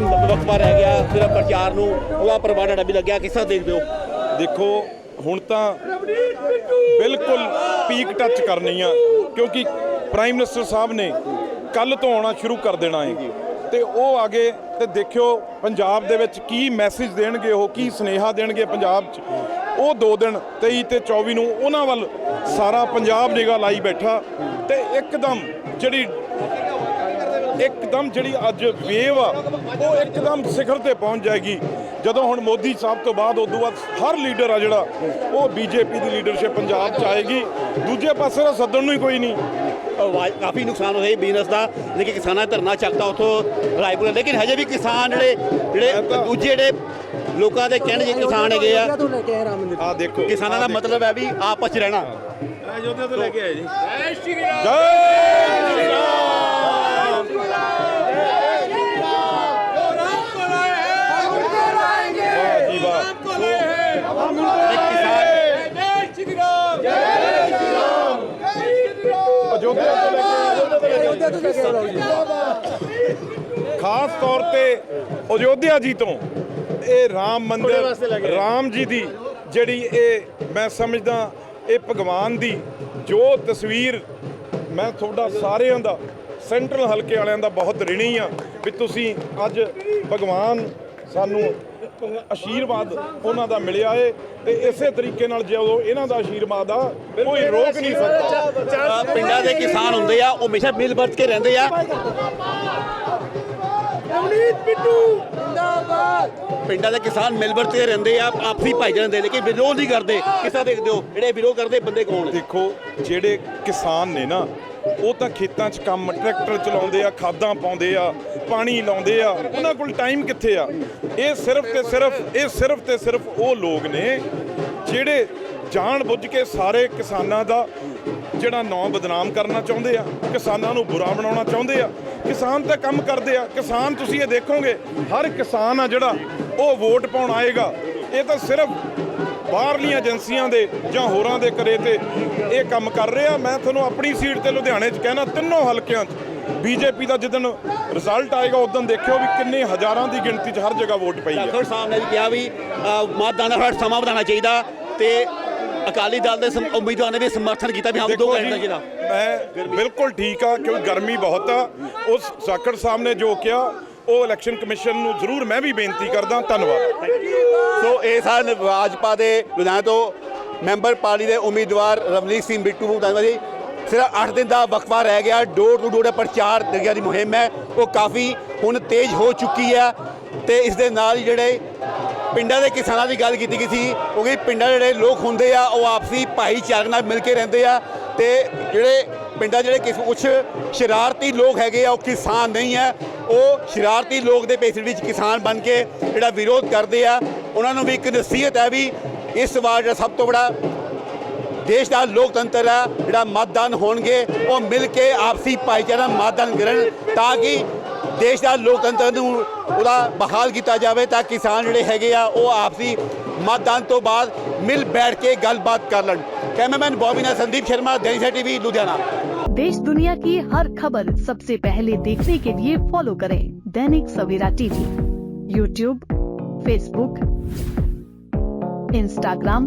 ਵਕਫਾ ਰਹਿ ਗਿਆ ਸਿਰਫ ਪ੍ਰਚਾਰ ਨੂੰ ਉਹਦਾ ਪ੍ਰਬੰਧ ਵੀ ਲੱਗਿਆ, ਕਿਸ ਦੇਖਦੇ ਹੋ? ਦੇਖੋ, ਹੁਣ ਤਾਂ ਬਿਲਕੁਲ ਪੀਕ ਟੱਚ ਕਰਨੀ ਆ, ਕਿਉਂਕਿ ਪ੍ਰਾਈਮ ਮਿਨਿਸਟਰ ਸਾਹਿਬ ਨੇ ਕੱਲ ਤੋਂ ਆਉਣਾ ਸ਼ੁਰੂ ਕਰ ਦੇਣਾ ਹੈ। ਤੇ ਉਹ ਆਗੇ, ਤੇ ਦੇਖਿਓ ਪੰਜਾਬ ਦੇ ਵਿੱਚ ਕੀ ਮੈਸੇਜ ਦੇਣਗੇ, ਉਹ ਕੀ ਸੁਨੇਹਾ ਦੇਣਗੇ ਪੰਜਾਬ 'ਚ। ਉਹ ਦੋ ਦਿਨ 23 ਤੇ 24 ਨੂੰ ਉਹਨਾਂ ਵੱਲ ਸਾਰਾ ਪੰਜਾਬ ਨਿਗਾਹ ਲਾਈ ਬੈਠਾ, ਤੇ ਇੱਕਦਮ ਜਿਹੜੀ ਇੱਕਦਮ ਜਿਹੜੀ ਅੱਜ ਵੇਵ ਆ ਉਹ ਇੱਕਦਮ ਸਿਖਰ ਤੇ ਪਹੁੰਚ ਜਾਏਗੀ। ਜਦੋਂ ਹੁਣ ਮੋਦੀ ਸਾਹਿਬ ਤੋਂ ਬਾਅਦ ਉਦੋਂ ਬਾਅਦ ਹਰ ਲੀਡਰ ਆ ਜਿਹੜਾ ਉਹ ਬੀਜੇਪੀ ਦੀ ਲੀਡਰਸ਼ਿਪ ਪੰਜਾਬ 'ਚ ਆਏਗੀ। ਦੂਜੇ ਪਾਸੇ ਦਾ ਸੱਦਣ ਨੂੰ ਹੀ ਕੋਈ ਨਹੀਂ। ਆਵਾਜ਼- ਕਾਫੀ ਨੁਕਸਾਨ ਹੋਇਆ ਬਿਜ਼ਨਸ ਦਾ। ਲੇਕਿਨ ਕਿਸਾਨਾਂ ਧਰਨਾ ਚੱਕਦਾ ਉੱਥੋਂ ਰਾਏਪੁਰ। ਲੇਕਿਨ ਹਜੇ ਵੀ ਕਿਸਾਨ ਜਿਹੜੇ ਜਿਹੜੇ ਦੂਜੇ ਜਿਹੜੇ ਲੋਕਾਂ ਦੇ ਕਹਿਣ ਜੇ ਕਿਸਾਨ ਹੈਗੇ ਆ ਆ ਦੇਖੋ। ਕਿਸਾਨਾਂ ਦਾ ਮਤਲਬ ਹੈ ਵੀ ਆਪਸ ਚ ਰਹਿਣਾ। ਅਯੋਧਿਆ ਤੋਂ ਲੈ ਕੇ ਆਏ ਜੀ। ਜੈ ਸ਼੍ਰੀ ਰਾਮ ਵਾਹ ਜੀ ਵਾਹ ਅਯੋਧਿਆ ਤੋਂ ਲੈ ਕੇ ਅਯੋਧਿਆ ਤੋਂ ਲੈ ਕੇ ਆਏ ਜੀ ਖਾਸ ਤੌਰ ਤੇ ਅਯੋਧਿਆ ਜੀ ਤੋਂ ਇਹ ਰਾਮ ਮੰਦਿਰ ਰਾਮ ਜੀ ਦੀ ਜਿਹੜੀ ਇਹ ਮੈਂ ਸਮਝਦਾ ਇਹ ਭਗਵਾਨ ਦੀ ਜੋ ਤਸਵੀਰ ਮੈਂ ਤੁਹਾਡਾ ਸਾਰਿਆਂ ਦਾ ਸੈਂਟਰਲ ਹਲਕੇ ਵਾਲਿਆਂ ਦਾ ਬਹੁਤ ਰਿਣੀ ਆ ਵੀ ਤੁਸੀਂ ਅੱਜ ਭਗਵਾਨ ਸਾਨੂੰ ਆਸ਼ੀਰਵਾਦ ਉਹਨਾਂ ਦਾ ਮਿਲਿਆ ਏ ਤੇ ਇਸੇ ਤਰੀਕੇ ਨਾਲ ਜਦੋਂ ਇਹਨਾਂ ਦਾ ਆਸ਼ੀਰਵਾਦ ਆ ਕੋਈ ਰੋਕ ਨਹੀਂ ਸਕਦਾ। ਪਿੰਡਾਂ ਦੇ ਕਿਸਾਨ ਹੁੰਦੇ ਆ ਉਹ ਹਮੇਸ਼ਾ ਮਿਲ ਵਰਤ ਕੇ ਰਹਿੰਦੇ ਆ। ਪਿੰਡਾਂ ਦੇ ਕਿਸਾਨ ਮਿਲ ਵਰਤ ਕੇ ਰਹਿੰਦੇ ਆ ਆਪਸੀ ਭਾਈਚਾਰੇ ਦੇ ਲੇਕਿਨ ਵਿਰੋਧ ਨਹੀਂ ਕਰਦੇ। ਕਿਸ ਦੇਖਦੇ ਹੋ ਜਿਹੜੇ ਵਿਰੋਧ ਕਰਦੇ ਬੰਦੇ ਕੌਣ ਨੇ? ਦੇਖੋ ਜਿਹੜੇ ਕਿਸਾਨ ਨੇ ਨਾ ਉਹ ਤਾਂ ਖੇਤਾਂ 'ਚ ਕੰਮ ਟਰੈਕਟਰ ਚਲਾਉਂਦੇ ਆ ਖਾਦਾਂ ਪਾਉਂਦੇ ਆ ਪਾਣੀ ਲਾਉਂਦੇ ਆ, ਉਹਨਾਂ ਕੋਲ ਟਾਈਮ ਕਿੱਥੇ ਆ? ਇਹ ਸਿਰਫ ਤੇ ਸਿਰਫ, ਇਹ ਸਿਰਫ ਤੇ ਸਿਰਫ ਉਹ ਲੋਕ ਨੇ ਜਿਹੜੇ ਜਾਣ ਬੁੱਝ ਕੇ ਸਾਰੇ ਕਿਸਾਨਾਂ ਦਾ ਜਿਹੜਾ ਨਾਂ ਬਦਨਾਮ ਕਰਨਾ ਚਾਹੁੰਦੇ ਆ, ਕਿਸਾਨਾਂ ਨੂੰ ਬੁਰਾ ਬਣਾਉਣਾ ਚਾਹੁੰਦੇ ਆ, ਕਿਸਾਨ ਤਾਂ ਕੰਮ ਕਰਦੇ ਆ, ਕਿਸਾਨ ਤੁਸੀਂ ਇਹ ਦੇਖੋਗੇ, ਹਰ ਕਿਸਾਨ ਆ ਜਿਹੜਾ ਉਹ ਵੋਟ ਪਾਉਣ ਆਏਗਾ, ਇਹ ਤਾਂ ਸਿਰਫ ਬਾਹਰਲੀਆਂ ਏਜੰਸੀਆਂ ਦੇ ਜਾਂ ਹੋਰਾਂ ਦੇ ਕਰੇ ਤੇ ਇਹ ਕੰਮ ਕਰ ਰਿਹਾ। ਮੈਂ ਤੁਹਾਨੂੰ ਆਪਣੀ ਸੀਟ ਤੇ ਲੁਧਿਆਣੇ 'ਚ ਕਹਿਣਾ, ਤਿੰਨੋਂ ਹਲਕਿਆਂ 'ਚ ਬੀਜੇਪੀ ਦਾ ਜਦੋਂ ਰਿਜ਼ਲਟ ਆਏਗਾ ਉਦੋਂ ਦੇਖਿਓ ਵੀ ਕਿੰਨੇ ਹਜ਼ਾਰਾਂ ਦੀ ਗਿਣਤੀ 'ਚ ਹਰ ਜਗ੍ਹਾ ਵੋਟ ਪਈ ਹੈ। ਡਾਕਟਰ ਸਾਹਿਬ ਨੇ ਵੀ ਕਿਹਾ ਵੀ ਮਤਦਾਨ ਦਾ ਸਮਾਂ ਵਧਾਉਣਾ ਚਾਹੀਦਾ ਤੇ ਅਕਾਲੀ ਦਲ ਦੇ ਸਮ- ਉਮੀਦਵਾਰ ਨੇ ਵੀ ਸਮਰਥਨ ਕੀਤਾ ਵੀ ਹਾਂ ਦੋ ਘੰਟੇ ਜਿਹੜਾ ਮੈਂ ਬਿਲਕੁਲ ਠੀਕ ਆ ਕਿਉਂਕਿ ਗਰਮੀ ਬਹੁਤ ਆ। ਉਸ ਸਾਕੜ ਸਾਹਿਬ ਨੇ ਜੋ ਕਿਹਾ ਉਹ ਇਲੈਕਸ਼ਨ ਕਮਿਸ਼ਨ ਨੂੰ ਜ਼ਰੂਰ ਮੈਂ ਵੀ ਬੇਨਤੀ ਕਰਦਾ ਧੰਨਵਾਦ। ਸੋ ਇਹ ਸਨ ਭਾਜਪਾ ਦੇ ਲੁਧਿਆਣਾ ਤੋਂ ਮੈਂਬਰ ਪਾਰਟੀ ਦੇ ਉਮੀਦਵਾਰ ਰਵਨੀਤ ਸਿੰਘ ਬਿੱਟੂ ਧੰਨਵਾਦ ਜੀ ਸਿਰਫ 8 ਦਿਨ ਦਾ ਵਕਫਾ ਰਹਿ ਗਿਆ, ਡੋਰ ਟੂ ਡੋਰ ਪ੍ਰਚਾਰ ਲੱਗਿਆ ਦੀ ਮੁਹਿੰਮ ਹੈ। ਉਹ ਕਾਫੀ ਹੁਣ ਤੇਜ਼ ਹੋ ਚੁੱਕੀ ਹੈ ਤੇ ਇਸ ਦੇ ਨਾਲ ਜਿਹੜੇ ਪਿੰਡਾਂ ਦੇ ਕਿਸਾਨਾਂ ਦੀ ਗੱਲ ਕੀਤੀ ਗਈ ਸੀ ਕਿਉਂਕਿ ਪਿੰਡਾਂ ਦੇ ਜਿਹੜੇ ਲੋਕ ਹੁੰਦੇ ਆ, ਉਹ ਆਪਸੀ ਭਾਈਚਾਰੇ ਨਾਲ ਮਿਲ ਕੇ ਰਹਿੰਦੇ ਆ ਤੇ ਜਿਹੜੇ ਪਿੰਡਾਂ ਜਿਹੜੇ ਕਿਸ ਕੁਝ ਸ਼ਰਾਰਤੀ ਲੋਕ ਹੈਗੇ ਆ, ਉਹ ਕਿਸਾਨ ਨਹੀਂ ਹੈ। ਉਹ ਸ਼ਰਾਰਤੀ ਲੋਕ ਦੇ ਪੇਸ ਵਿੱਚ ਕਿਸਾਨ ਬਣ ਕੇ ਜਿਹੜਾ ਵਿਰੋਧ ਕਰਦੇ ਆ, ਉਹਨਾਂ ਨੂੰ ਵੀ ਇੱਕ ਨਸੀਹਤ ਹੈ ਵੀ ਇਸ ਵਾਰ ਜਿਹੜਾ ਸਭ ਤੋਂ ਬੜਾ देश का लोकतंत्र है जो मतदान हो गए वह मिल के आपसी भाईचारा मतदान करन देश का लोकतंत्र बहाल किया जाए तो किसान जोड़े है वो आपसी मतदान तो बाद मिल बैठ के गलबात कर लन। कैमरामैन बॉबीना संदीप शर्मा, दैनिक टीवी, लुधियाना। देश दुनिया की हर खबर सबसे पहले देखने के लिए फॉलो करें Dainik Savera TV. YouTube, Facebook, Instagram